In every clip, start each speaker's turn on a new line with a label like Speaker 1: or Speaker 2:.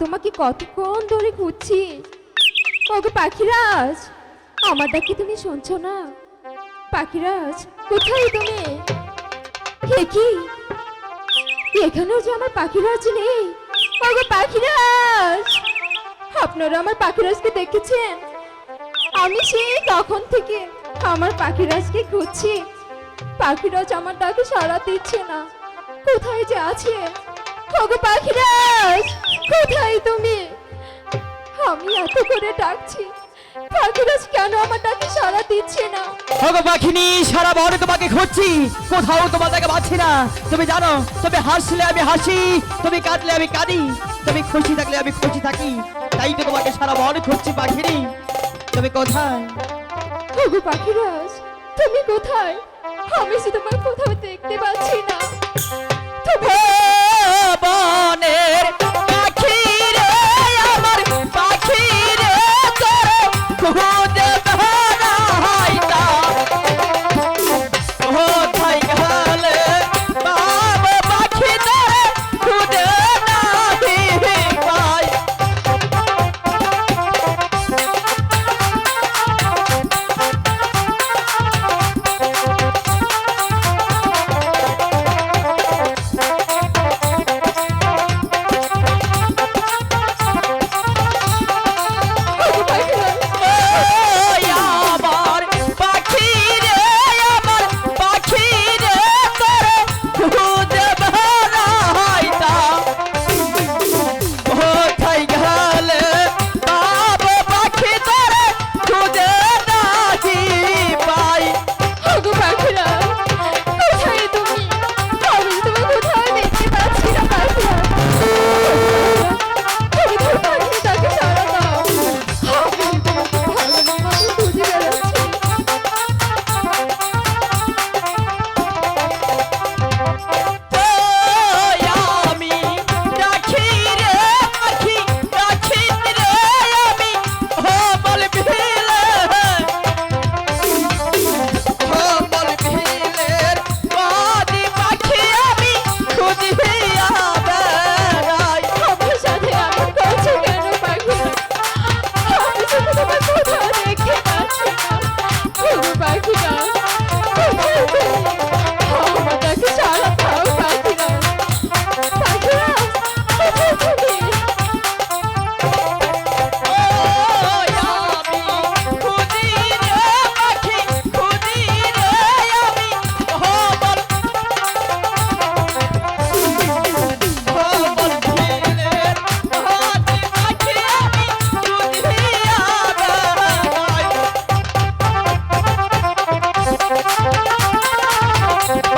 Speaker 1: তোমাকে কতক্ষণ ধরে খুঁজছি? ওগো পাখিরাজ, আমার ডাকি তুমি শুনছো না? পাখিরাজ, কোথায় তুমি? হে কি? এখানেও যে আমার পাখিরাজ নেই? ওগো পাখিরাজ, আপনারা আমার পাখিরাজকে দেখেছেন? আমি সেই তখন থেকে আমার পাখিরাজকে খুঁজছি। পাখিরাজ আমার ডাকে সাড়া দিচ্ছে না। কোথায় যে আছে? ওগো পাখিরাজ কোথায় তুমি? আমি এত করে ডাকছি। পাখিরাজ কেন আমার ডাকে সাড়া দিচ্ছে না?
Speaker 2: ওগো পাখিনি সারা তোমাকে খুঁজছি। কোথাও তোমাদেরকে পাচ্ছি না। তুমি জানো তুমি হাসলে আমি হাসি তুমি কাঁদলে আমি কাঁদি। তুমি খুশি থাকলে আমি খুশি থাকি। তাই তো তোমাকে সারা বনে খুঁজছি পাখিনি। তুমি কোথায়?
Speaker 1: ওগো পাখিরাজ তুমি কোথায়? আমি যে তোমার কোথাও দেখতে পাচ্ছি না। তুমি
Speaker 2: বনের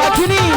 Speaker 2: পাখিনি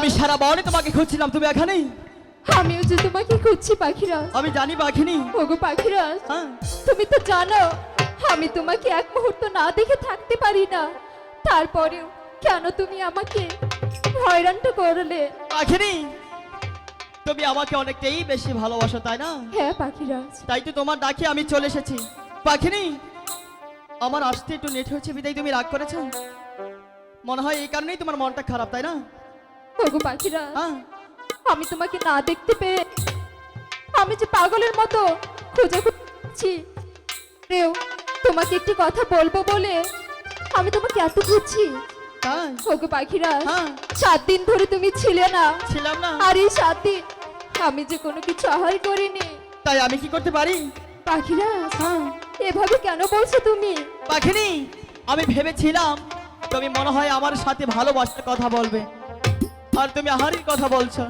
Speaker 2: আমি সারা বনে তোমাকে খুঁজছিলাম তুমি এখানে
Speaker 1: আমিও যে তোমাকে খুঁজছি পাখিরা।
Speaker 2: আমি জানি পাখিনি।
Speaker 1: ওগো পাখিরা
Speaker 2: হ্যাঁ।
Speaker 1: তুমি তো জানো আমি তোমাকে এক মুহূর্ত না দেখে থাকতে পারি না। তারপরেও কেন তুমি আমাকে হয়রানটা করলে?
Speaker 2: পাখিনি? তুমি আমাকে অনেকটাই বেশি ভালোবাসো তাই না?
Speaker 1: হ্যাঁ পাখিরাজ
Speaker 2: তাই তো তোমার ডাকে আমি চলে এসেছি। পাখিনি? আমার আসতে একটু নেট হয়েছে বিদায় তুমি রাগ করেছ? মনে হয় এই কারণেই তোমার মনটা খারাপ তাই না?
Speaker 1: ওগো পাখিরা
Speaker 2: হ্যাঁ
Speaker 1: আমি তোমাকে না দেখতে পেয়ে আমি যে পাগলের মতো খুঁজে খুঁজছি। রেও তোমাকে একটি কথা বলব বলে আমি তোমাকে এত খুঁজছি। ওগো পাখিরা
Speaker 2: হ্যাঁ
Speaker 1: সাত দিন ধরে তুমি ছিলে না।
Speaker 2: ছিলাম না।
Speaker 1: আর এই সাত দিন আমি যে কোনো কিছু আহার করিনি।
Speaker 2: তাই আমি কি করতে পারি?
Speaker 1: পাখিরা
Speaker 2: হ্যাঁ
Speaker 1: এভাবে কেন বলছো তুমি?
Speaker 2: পাখিনি আমি ভেবেছিলাম তুমি মনে হয় আমার সাথে ভালোবাসার কথা বলবে। আর তুমি আহারির কথা বলছো।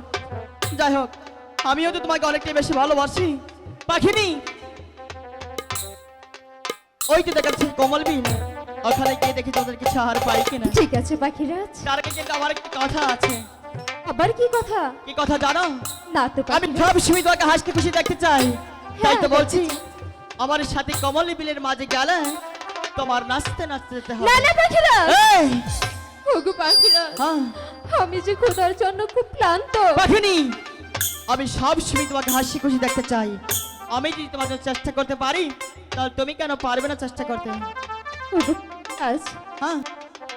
Speaker 2: যাই হোক আমিও তো তোমাকে অনেকটাই বেশি ভালোবাসি। পাখিনি? ওই তো দেখাচ্ছি কমল বিন। ওখানে গিয়ে দেখি তোদের কিছু আহার পাই কিনা।
Speaker 1: ঠিক আছে পাখিরাজ।
Speaker 2: তার আগে কিন্তু আমার একটা কথা আছে।
Speaker 1: আবার কি কথা?
Speaker 2: কি কথা জানো?
Speaker 1: না তো
Speaker 2: আমি সব সময় তোমাকে হাসতে খুশি দেখতে চাই। তাই তো
Speaker 1: হ্যাঁ,
Speaker 2: বলছি আমার সাথে কমল বিলের মাঝে গেলে তোমার নাচতে নাচতে যেতে হবে।
Speaker 1: না না পাখিরাজ।
Speaker 2: এই,
Speaker 1: ওগো পাখিরাজ।
Speaker 2: হ্যাঁ,
Speaker 1: আমি যে খোদার জন্য খুব ক্লান্ত।
Speaker 2: পাখিনি আমি সব সময় তোমাকে হাসি খুশি দেখতে চাই। আমি যদি তোমার জন্য চেষ্টা করতে পারি তাহলে তুমি কেন পারবে না চেষ্টা করতে?
Speaker 1: আজ
Speaker 2: হ্যাঁ।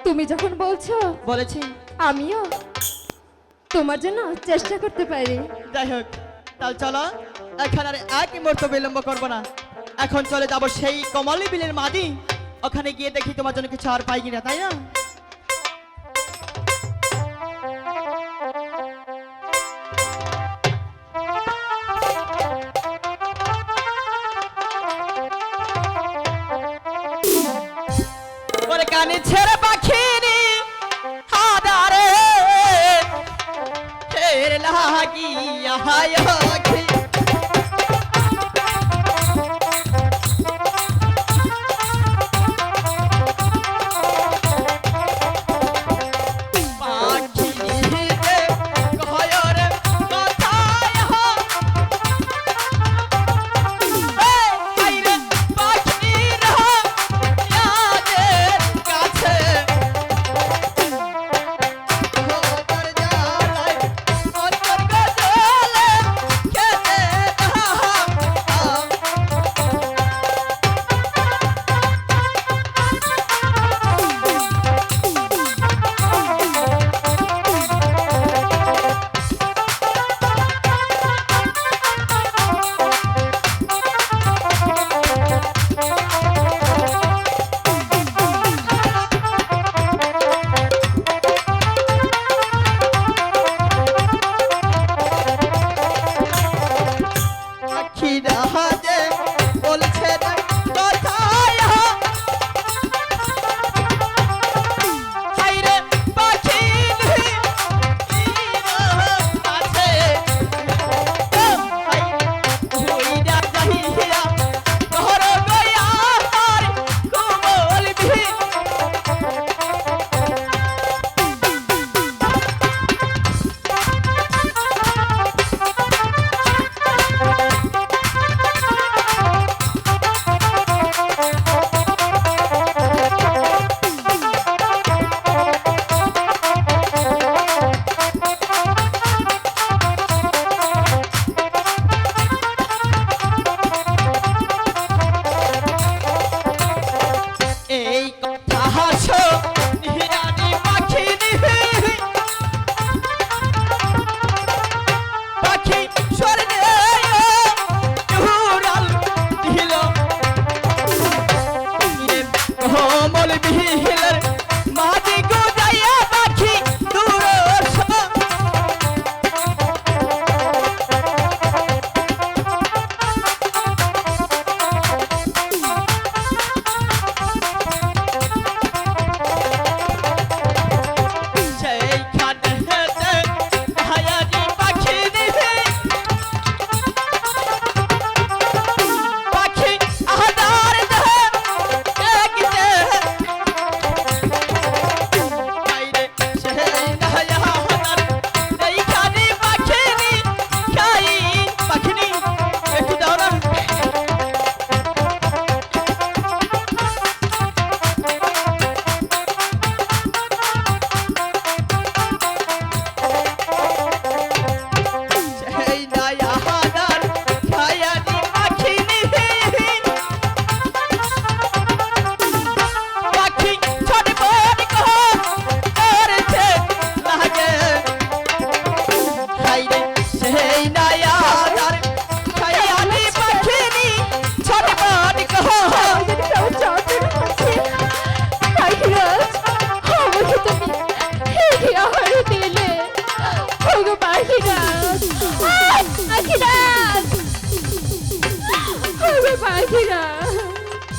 Speaker 1: তুমি যখন বলছো
Speaker 2: বলেছি।
Speaker 1: আমিও তোমার জন্য চেষ্টা করতে পারি।
Speaker 2: যাই হোক তাহলে চলো এখন আর এক মুহূর্ত বিলম্ব করব না। এখন চলে যাব সেই কমলি বিলের মাদি। ওখানে গিয়ে দেখি তোমার জন্য কিছু আর পাই কিনা তাই না? লাগিয়া হায়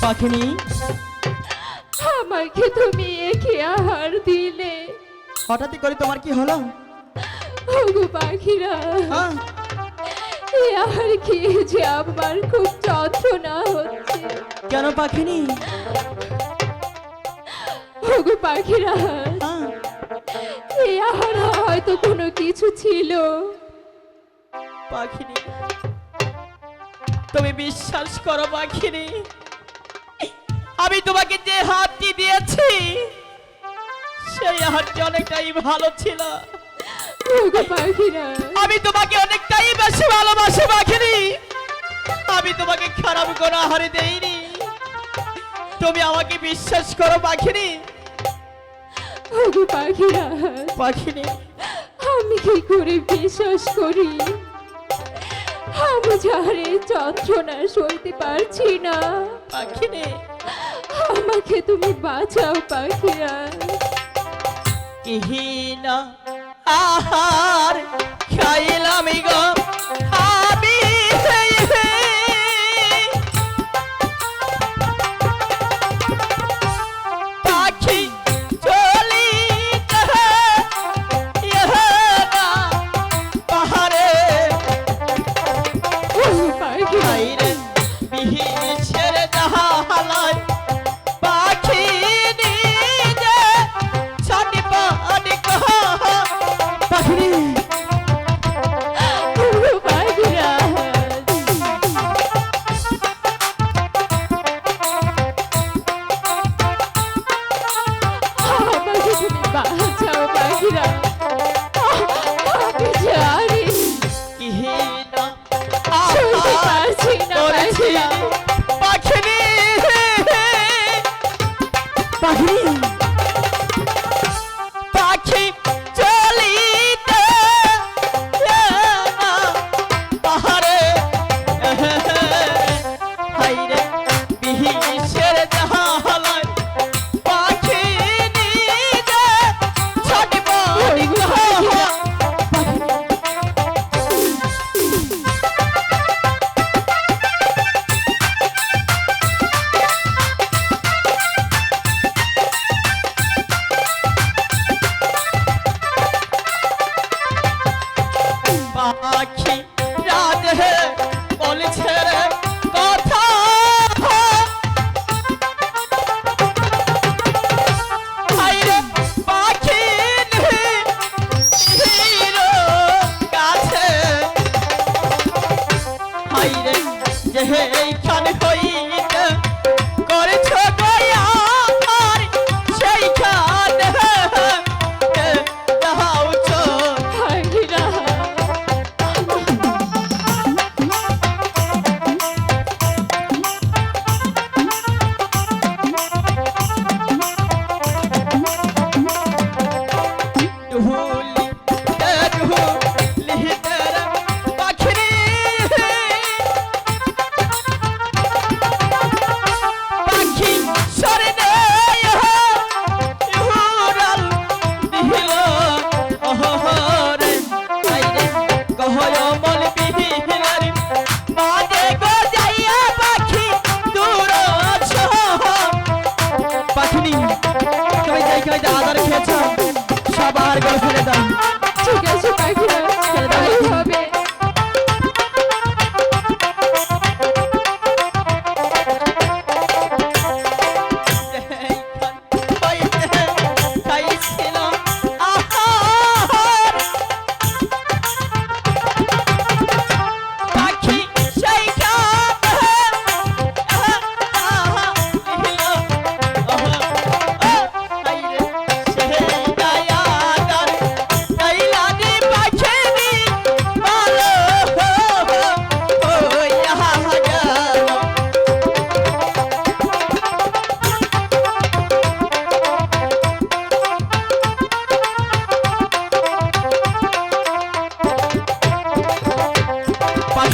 Speaker 2: পাখিনি?
Speaker 1: আমাকে তুমি একে আহার দিলে।
Speaker 2: হঠাৎই করে তোমার কি হলো?
Speaker 1: ওগো পাখিরা।
Speaker 2: হ্যাঁ।
Speaker 1: এই আহার খেয়ে যে আমার খুব যন্ত্রণা হচ্ছে।
Speaker 2: কেন পাখিনি?
Speaker 1: ওগো পাখিরা।
Speaker 2: হ্যাঁ।
Speaker 1: এই আহার হয়তো কোনো কিছু ছিল।
Speaker 2: পাখিনি। তুমি বিশ্বাস করো পাখিনি আমি তোমাকে যে হাতটি দিয়েছি সেই হাতটি অনেকটাই ভালো ছিল। আমি তোমাকে অনেকটাই বেশি ভালোবাসি পাখিনি আমি তোমাকে খারাপ কোনো আহারে দেইনি। তুমি আমাকে বিশ্বাস করো পাখিনি
Speaker 1: পাখিরা।
Speaker 2: পাখিনি
Speaker 1: আমি কি করে বিশ্বাস করি? আমি যাহারে যন্ত্রণা সইতে পারছি না।
Speaker 2: পাখিরে।
Speaker 1: আমাকে তুমি বাঁচাও পাখিরা।
Speaker 2: কিহিনা আহার খাইলাম গো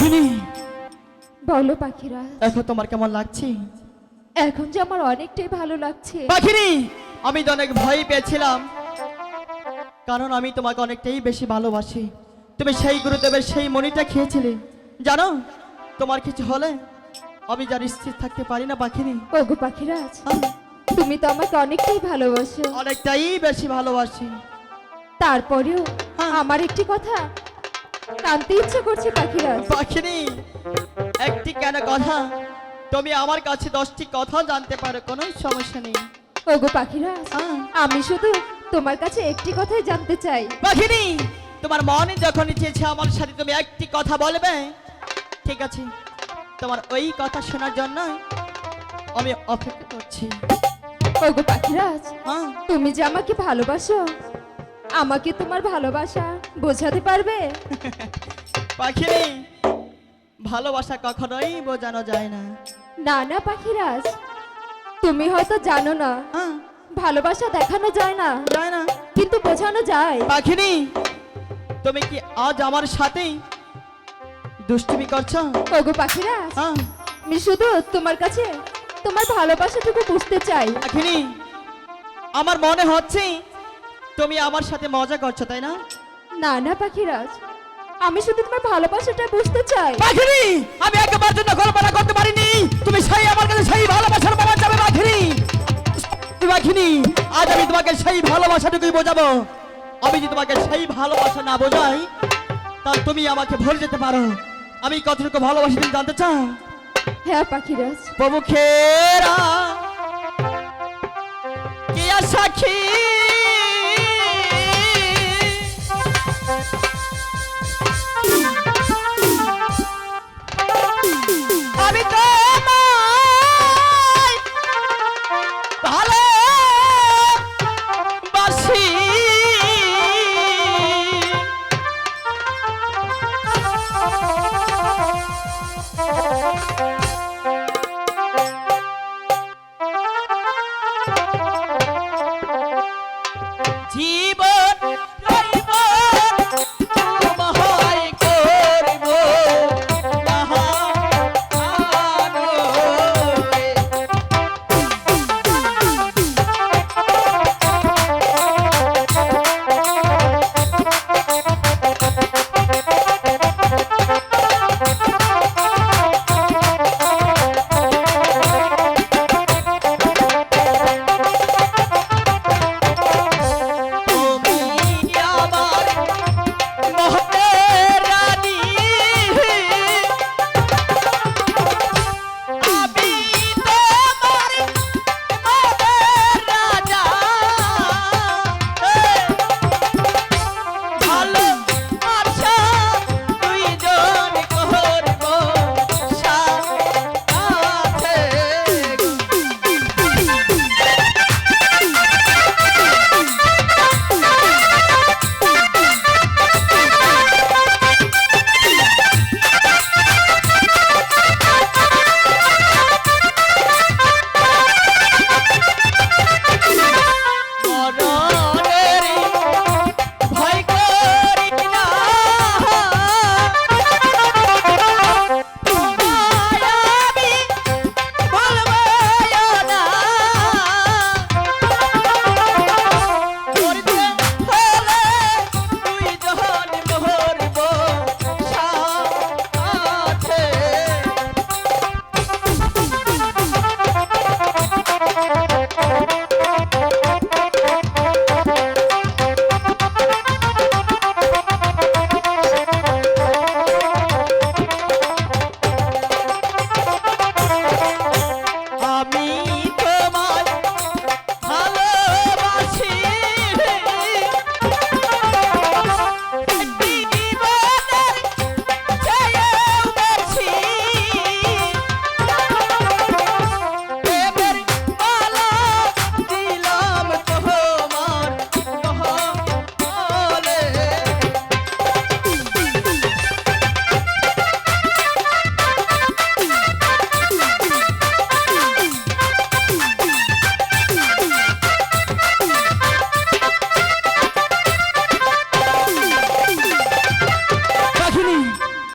Speaker 2: পাখিনি
Speaker 1: বলো পাখিরা।
Speaker 2: এখন তোমার কেমন লাগছে।
Speaker 1: এখন যে আমার অনেকটাই ভালো লাগছে।
Speaker 2: পাখিনি আমি তো অনেক ভয় পেয়েছিলাম। কারণ আমি তোমাকে অনেকটাই বেশি ভালোবাসি। তুমি সেই গুরুদেবের সেই মনিটা খেয়েছিলে। জানো তোমার কিছু হলে আমি যার স্থির থাকতে পারি না পাখিনি।
Speaker 1: ওগো পাখিরাজ
Speaker 2: হ্যাঁ,
Speaker 1: তুমি তো আমাকে অনেকটাই ভালোবাসো।
Speaker 2: অনেকটাই বেশি ভালোবাসি।
Speaker 1: তারপরেও
Speaker 2: হ্যাঁ।
Speaker 1: আমার একটি কথা জানতে ইচ্ছে করছে পাখিরাজ
Speaker 2: পাখিনি একটি কেন কথা? তুমি আমার কাছে দশটি কথা জানতে পারো কোনো সমস্যা নেই।
Speaker 1: ওগো পাখিরাজ
Speaker 2: হ্যাঁ।
Speaker 1: আমি শুধু তোমার কাছে একটি কথাই জানতে চাই।
Speaker 2: পাখিনি তোমার মনে যখন চেয়েছে আমার সাথে তুমি একটি কথা বলবে ঠিক আছে তোমার ওই কথা শোনার জন্য আমি অপেক্ষা করছি।
Speaker 1: ওগো পাখিরাজ
Speaker 2: হ্যাঁ।
Speaker 1: তুমি যে আমাকে ভালোবাসো আমাকে তোমার ভালোবাসা বোঝাতে পারবে?
Speaker 2: পাখিনি ভালোবাসা কখনোই বোঝানো যায় না।
Speaker 1: না না পাখিরাজ তুমি হয়তো জানো না
Speaker 2: হ্যাঁ।
Speaker 1: ভালোবাসা দেখানো যায় না।
Speaker 2: যায় না।
Speaker 1: কিন্তু বোঝানো যায়।
Speaker 2: পাখিনি তুমি কি আজ আমার সাথে দুষ্টুমি করছ?
Speaker 1: ওগো পাখিরাজ
Speaker 2: হ্যাঁ।
Speaker 1: আমি শুধু তোমার কাছে তোমার ভালোবাসাটুকু বুঝতে চাই।
Speaker 2: পাখিনি আমার মনে হচ্ছে তুমি আমার সাথে মজা করছ তাই না?
Speaker 1: না না পাখিরাজ। আমি শুধু তোমার ভালোবাসাটা বুঝতে চাই।
Speaker 2: পাখিনি আমি একবার জন্য কল্পনা করতে পারিনি। তুমি সেই আমার কাছে সেই ভালোবাসার পাওয়া যাবে পাখিনি পাখিনি আজ আমি তোমাকে সেই ভালোবাসাটুকুই বোঝাবো। আমি যদি তোমাকে সেই ভালোবাসা না বোঝাই তাহলে তুমি আমাকে ভুলে যেতে পারো। আমি কতটুকু ভালোবাসি তুমি জানতে চাও?
Speaker 1: হ্যাঁ পাখিরাজ।
Speaker 2: প্রমুখেরা কে সাক্ষী